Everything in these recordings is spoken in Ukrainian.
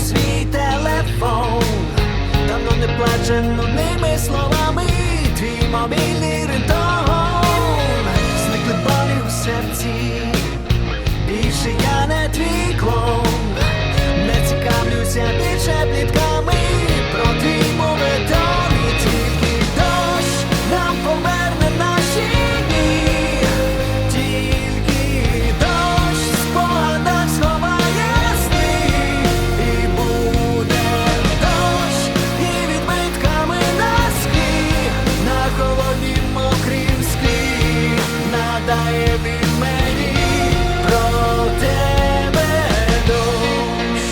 свій телефон, давно не плаче нудними словами, надає він мені про тебе дощ.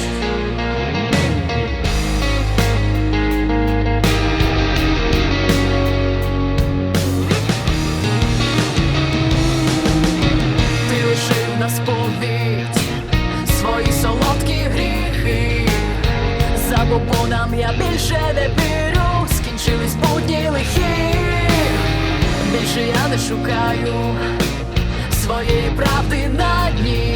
Ти лишив на сповідь свої солодкі гріхи. За бобоном я більше не вірю, скінчились будні лихі. Більше я не шукаю своєї правди на дні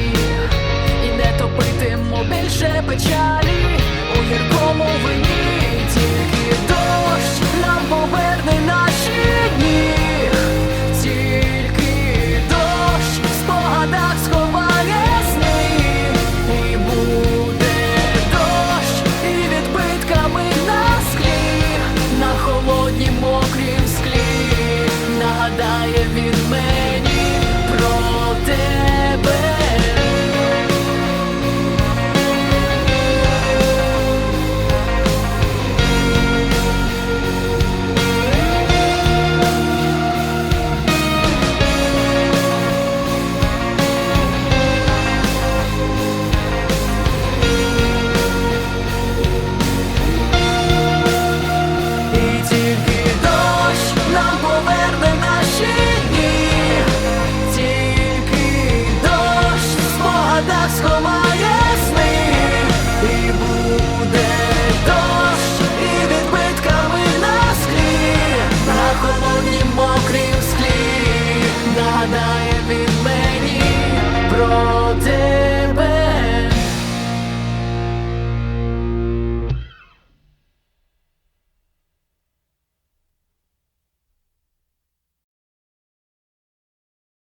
сховає сни і буде дощ, і відбитками на склі, на холоднім мокрім склі, нагадає він мені про.